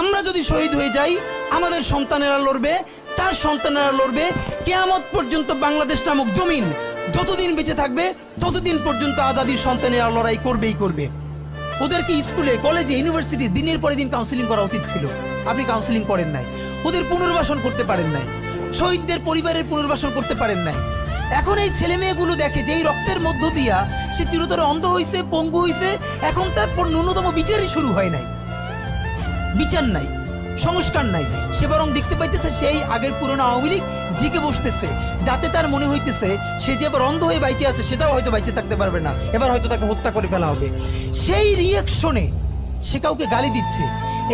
আমরা যদি শহীদ হয়ে যাই, আমাদের সন্তানেরা লড়বে, তার সন্তানেরা লড়বে। কেয়ামত পর্যন্ত বাংলাদেশ নামক জমিন যতদিন বেঁচে থাকবে, ততদিন পর্যন্ত আজাদির সন্তানেরা লড়াই করবেই করবে। ওদেরকে স্কুলে, কলেজে, ইউনিভার্সিটি দিনের পরে দিন কাউন্সিলিং করা উচিত ছিল? আপনি কাউন্সিলিং করেন নাই। ওদের পুনর্বাসন করতে পারেন নাই। শহীদদের পরিবারের পুনর্বাসন করতে পারেন নাই। এখন এই ছেলে মেয়েগুলো দেখে যে এই রক্তের মধ্য দিয়া সে চিরতরে অন্ধ হইছে, পঙ্গু হইছে, এখন তারপর ন্যূনতম বিচারই শুরু হয় নাই। বিচার নাই, সংস্কার নাই। সে বরং দেখতে পাইতেছে সেই আগের পুরনো আওয়ামী লীগ জিকে বসতেছে, যাতে তার মনে হইতেছে সে যে এবার অন্ধ হয়ে বাইচে আছে, সেটাও হয়তো বাইচে থাকতে পারবে না, এবার হয়তো তাকে হত্যা করে ফেলা হবে। সেই রিয়াকশনে সে কাউকে গালি দিচ্ছে।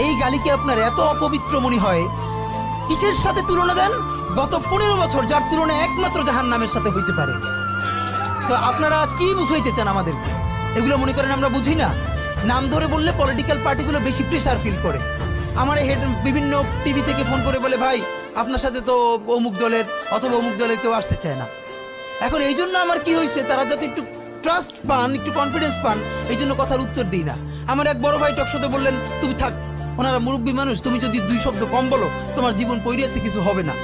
এই গালিকে আপনার এত অপবিত্র মনে হয়, কিসের সাথে তুলনা দেন? গত পনেরো বছর যার তুলনা একমাত্র জাহান নামের সাথে হইতে পারে। তো আপনারা কি বুঝাইতে চান আমাদেরকে? এগুলো মনে করেন আমরা বুঝি না? নাম ধরে বললে পলিটিক্যাল পার্টিগুলো বেশি প্রেশার ফিল করে। আমার হেড বিভিন্ন টিভি থেকে ফোন করে বলে, ভাই, আপনার সাথে তো অমুক দলের অথবা অমুক দলের কেউ আসতে চায় না। এখন এই জন্য আমার কি হয়েছে, তারা যাতে একটু ট্রাস্ট পান, একটু কনফিডেন্স পান, এই জন্য কথার উত্তর দিই না। আমার এক বড় ভাই টকশোতে বললেন, তুমি থাক, ওনারা মুরব্বী মানুষ, তুমি যদি দুই শব্দ কম বলো, তোমার জীবন পৈরিয়াছে কিছু হবে না।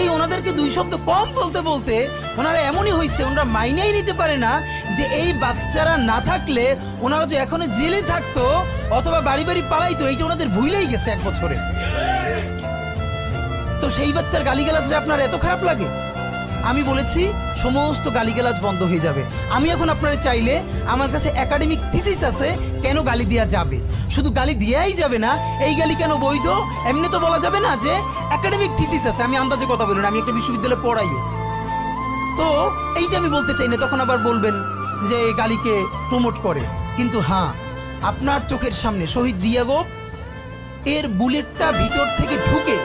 এই ওনাদেরকে দুই শব্দ কম বলতে বলতে ওনারা এমনই হয়েছে ওনারা মাইনেই নিতে পারে না যে এই বাচ্চারা না থাকলে ওনারা যে এখনও জেলে থাকতো অথবা বাড়ি বাড়ি পালাইতো, এইটা ওনাদের ভুলেই গেছে এক বছরে। তো সেই বাচ্চার গালিগালাজরে আপনার এত খারাপ লাগে? আমি বলেছি, সমস্ত গালিগালাজ বন্ধ হয়ে যাবে। আমি এখন আপনারা চাইলে আমার কাছে একাডেমিক থিসিস আছে, কেন গালি দেওয়া যাবে? শুধু গালি দিয়েই যাবে না, এই গালি কেন বৈধ? এমনি তো বলা যাবে না যে একাডেমিক থিসিস আছে, আমি আন্দাজে কথা বলি না, আমি একটা বিশ্ববিদ্যালয়ে পড়াই। তো এইটা আমি বলতে চাই না, তখন আবার বলবেন যে গালিকে প্রমোট করে। কিন্তু হ্যাঁ আপনার চোখের সামনে শহীদ রিয়াগো, এর বুলেটটা ভিতর থেকে ঢুকে